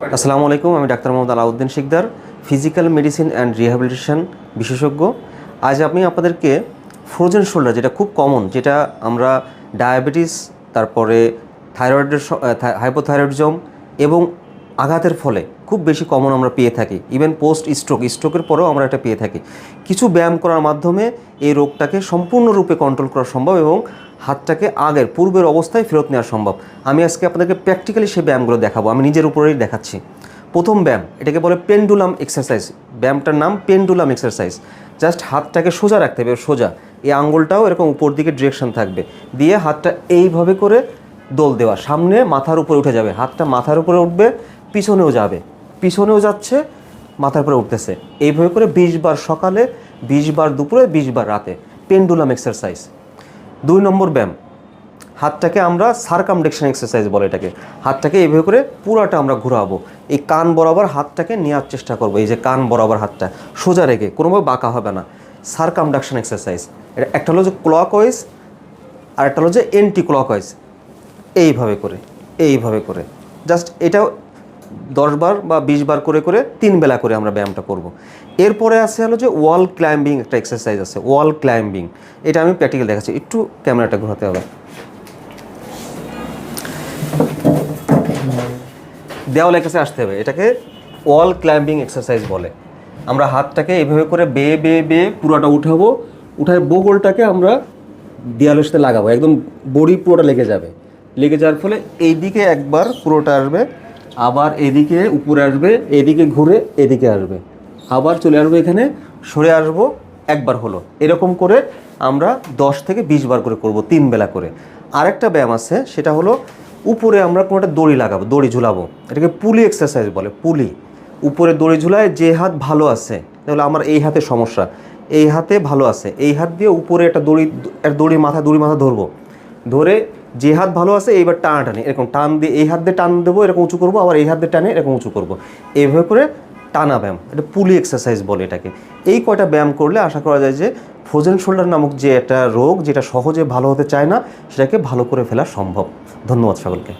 আসসালামু আলাইকুম, আমি doctor Mohammad Alauddin Sikder physical medicine and rehabilitation বিশেষজ্ঞ। আজ আমি আপনাদেরকে ফ্রোজেন শোল্ডার যেটা খুব কমন যেটা আমরা ডায়াবেটিস তারপরে থাইরয়েডের হাইপোথাইরয়েডিজম এবং আঘাতের ফলে খুব বেশি কমন আমরা পেয়ে থাকি। ইভেন পোস্ট স্ট্রোক স্ট্রোকের পরেও আমরা এটা পেয়ে থাকি। কিছু ব্যায়াম করার মাধ্যমে এই রোগটাকে সম্পূর্ণরূপে কন্ট্রোল করা সম্ভব এবং হাতটাকে আগের, পূর্বের অবস্থায় ফেরত নেওয়া সম্ভব। আমি আজকে আপনাদেরকে প্র্যাকটিক্যালি সেই ব্যায়ামগুলো দেখাবো। আমি নিজের উপরেই দেখাচ্ছি। প্রথম ব্যায়াম, এটাকে বলে পেন্ডুলাম এক্সারসাইজ ব্যায়ামটার নাম পেন্ডুলাম এক্সারসাইজ জাস্ট হাতটাকে সোজা রাখতে হবে, সোজা। এই আঙুলটাও এরকম উপর দিকে ডিরেকশন থাকবে। দিয়ে হাতটা এইভাবে করে দোল দেওয়া। সামনে মাথার উপরে উঠে যাবে। হাতটা মাথার উপরে উঠবে, পিছনেও যাবে। পিছনেও যাচ্ছে, মাথার উপরে উঠতেছে। এইভাবে করে বিশ বার সকালে, বিশ বার দুপুরে, বিশ বার রাতে। পেন্ডুলাম এক্সারসাইজ দুই নম্বর ব্যায়াম। হাতটাকে আমরা সার্কামডেকশন এক্সারসাইজ বলে এটাকে। হাতটাকে এইভাবে করে পুরাটা আমরা ঘোরাবো। এই কান বরাবর হাতটাকে নেওয়ার চেষ্টা করব। এই যে কান বরাবর হাতটা সোজা রেখে, কোনোভাবে বাঁকা হবে না। সার্কামডাকশন এক্সারসাইজ এটা একটা হলো যে ক্লক ওয়াইজ আর একটা হলো যে এন্টি ক্লক ওয়াইজ এইভাবে করে এইভাবে করে। জাস্ট এটাও দশ বার বা বিশ বার করে করে তিন বেলা করে আমরা ব্যায়ামটা করব। এরপরে আছে হলো যে ওয়াল ক্লাইম্বিং একটা এক্সারসাইজ আছে ওয়াল ক্লাইম্বিং এটা আমি প্র্যাকটিক্যাল দেখাচ্ছি, একটু ক্যামেরাটা ঘোরাতে হবে। দেওয়ালের কাছে আসতে হবে, এটাকে ওয়াল ক্লাইম্বিং এক্সারসাইজ বলে। আমরা হাতটাকে এভাবে করে বেয়ে বেয়ে বেয়ে পুরোটা উঠাবো, উঠায় বগলটাকে আমরা দেওয়ালের সাথে লাগাবো, একদম বডি পুরোটা লেগে যাবে। লেগে যাওয়ার ফলে এইদিকে একবার পুরোটা আসবে আবার এদিকে উপরে আসবে, এদিকে ঘুরে এদিকে আসবে। আবার চলে আসব এখানে, সরে আসব একবার হলো। এরকম করে আমরা দশ থেকে বিশ বার করে করব, তিন বেলা করে। আরেকটা ব্যায়াম আছে, সেটা হলো উপরে আমরা কোনো একটা দড়ি লাগাবো, দড়ি ঝুলাবো। এটাকে পুলি এক্সারসাইজ বলে, পুলি। উপরে দড়ি ঝুলায় যে হাত ভালো আছে, তাহলে আমার এই হাতে সমস্যা। এই হাতে ভালো আছে, এই হাত দিয়ে উপরে একটা দড়ি দড়ি মাথা দড়ি মাথা ধরবো। ধরে যে হাত ভালো আছে, এইবার টানা টানে। এরকম টান দিয়ে এই হাত দিয়ে টান দেবো, এরকম উঁচু করব, আবার এই হাত দিয়ে টানে, এরকম উঁচু করব। এইভাবে করে টানা ব্যায়াম, এটা পুলি এক্সারসাইজ বলে এটাকে। এই কয়টা ব্যায়াম করলে আশা করা যায় যে ফ্রোজেন শোল্ডার নামক যে একটা রোগ, যেটা সহজে ভালো হতে চায় না, সেটাকে ভালো করে ফেলা সম্ভব। ধন্যবাদ সকলকে।